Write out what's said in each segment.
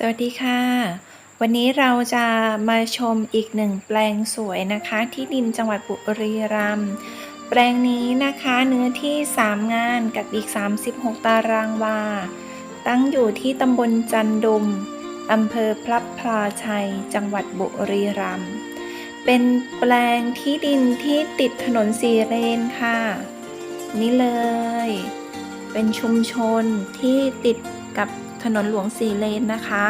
สวัสดีค่ะ วันนี้เราจะมาชมอีกหนึ่งแปลงสวยนะคะ ที่ดินจังหวัดบุรีรัมย์แปลงนี้นะคะเนื้อที่ 3 งานกับอีก 36 ตารางวา ตั้งอยู่ที่ตำบลจันดุมอำเภอพลับพลาชัย จังหวัดบุรีรัมย์เป็นแปลงที่ดินที่ติดถนนสีเลนค่ะ นี่เลย เป็นชุมชนที่ติดกับ ถนนหลวงสี่เลนนะคะ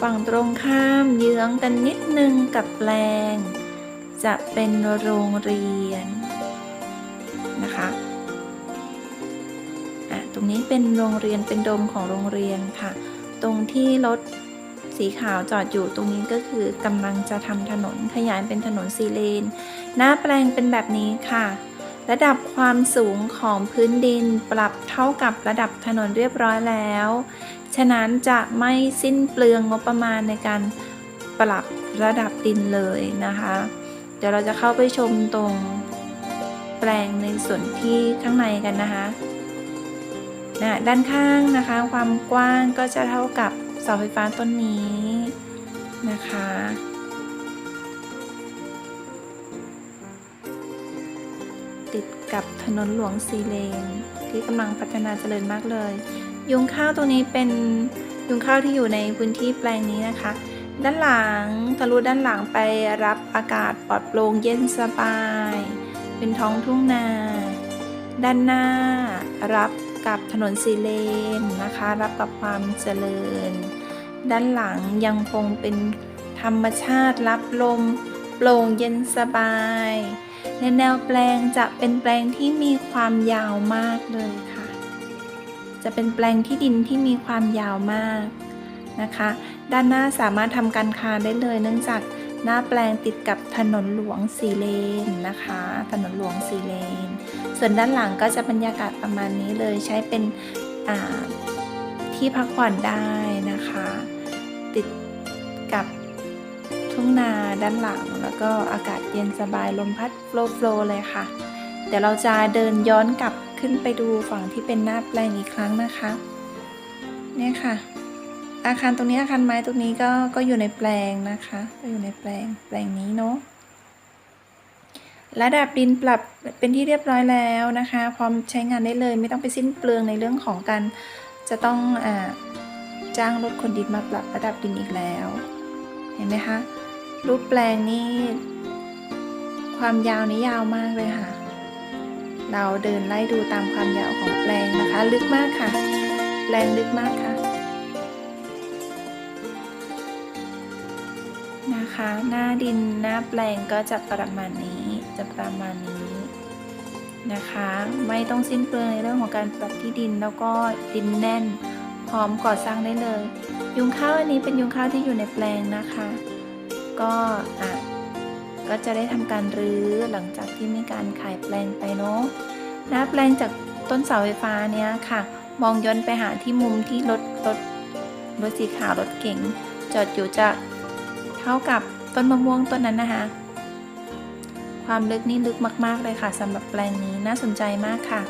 ฝั่งตรงข้ามเยื้องกันนิดนึงกับแปลง จะเป็นโรงเรียนนะคะอะตรงนี้เป็นโรงเรียนเป็นโดมของโรงเรียนค่ะ ตรงที่รถสีขาวจอดอยู่ตรงนี้ก็คือกำลังจะทำถนนขยายเป็นถนนสี่เลน หน้าแปลงเป็นแบบนี้ค่ะ ระดับความสูงของพื้นดินปรับเท่ากับระดับถนนเรียบร้อยแล้ว ฉะนั้นจะไม่สิ้นเปลืองงบประมาณในการปรับระดับดินเลยนะคะ เดี๋ยวเราจะเข้าไปชมตรงแปลงในส่วนที่ข้างในกันนะคะนะด้านข้างนะคะ ความกว้างก็จะเท่ากับเสาไฟฟ้าต้นนี้นะคะ ติดกับถนนหลวงสีเลน ที่กำลังพัฒนาเจริญมากเลย ยุงข้าวตรงนี้เป็นยุงข้าวที่อยู่ในพื้นที่แปลงนี้นะคะ ด้านหลังทะลุด้านหลังไปรับอากาศปลอดโปร่งเย็นสบาย เป็นท้องทุ่งนา ด้านหน้ารับกับถนนสีเลนนะคะ รับกับความเจริญ ด้านหลังยังคงเป็นธรรมชาติรับลม โปร่งเย็นสบายในแนวแปลงจะเป็นแปลงที่มีความยาวมากเลยค่ะ จะเป็นแปลงที่ดินที่มีความยาวมากนะคะ ด้านหน้าสามารถทำการค้าได้เลย เนื่องจากหน้าแปลงติดกับถนนหลวงสีเลนนะคะ ถนนหลวงสีเลน ส่วนด้านหลังก็จะบรรยากาศประมาณนี้เลยใช้เป็นที่พักผ่อนได้นะคะ ติด ด้านหลัง แล้วก็อากาศเย็นสบายลมพัดโฟล์ฟล์เลยค่ะ เดี๋ยวเราจะเดินย้อนกลับขึ้นไปดูฝั่งที่เป็นหน้าแปลงอีกครั้งนะคะเนี่ยค่ะ อาคารตรงนี้อาคารไม้ตรงนี้ก็ก็อยู่ในแปลงนะคะก็อยู่ในแปลงแปลงนี้เนาะระดับดินปรับเป็นที่เรียบร้อยแล้วนะคะ พร้อมใช้งานได้เลยไม่ต้องไปสิ้นเปลืองในเรื่องของการจะต้องอจ้างรถขนดินมาปรับระดับดินอีกแล้ว เห็นไหมคะ รูปแปลงนี่ความยาวนี่ยาวมากเลยค่ะ เราเดินไล่ดูตามความยาวของแปลงนะคะ ลึกมากค่ะ แปลงลึกมากค่ะ นะคะ หน้าดินหน้าแปลงก็จะประมาณนี้จะประมาณนี้นะคะ ไม่ต้องสิ้นเปลืองในเรื่องของการปรับที่ดินแล้วก็ดินแน่นพร้อมก่อสร้างได้เลย ยุงข้าวอันนี้เป็นยุงข้าวที่อยู่ในแปลงนะคะ ก็อะก็จะได้ทำการรื้อหลังจากที่มีการขายแปลงไปเนาะน้าแปลงจากต้นเสาไฟฟ้าเนี้ยค่ะ มองย้อนไปหาที่มุมที่รถรถรถสีขาวรถเก๋งจอดอยู่จะเท่ากับต้นมะม่วงต้นนั้นนะคะ ความลึกนี่ลึกมาก ๆ เลยค่ะสำหรับแปลงนี้น่าสนใจมากค่ะ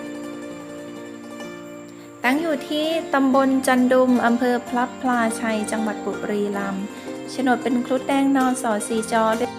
ตั้งอยู่ที่ตำบลจันดุมอำเภอพลับพลาชัย จังหวัดบุรีรัมย์ โฉนดเป็นครุฑแดงนอนสอสีจอเลย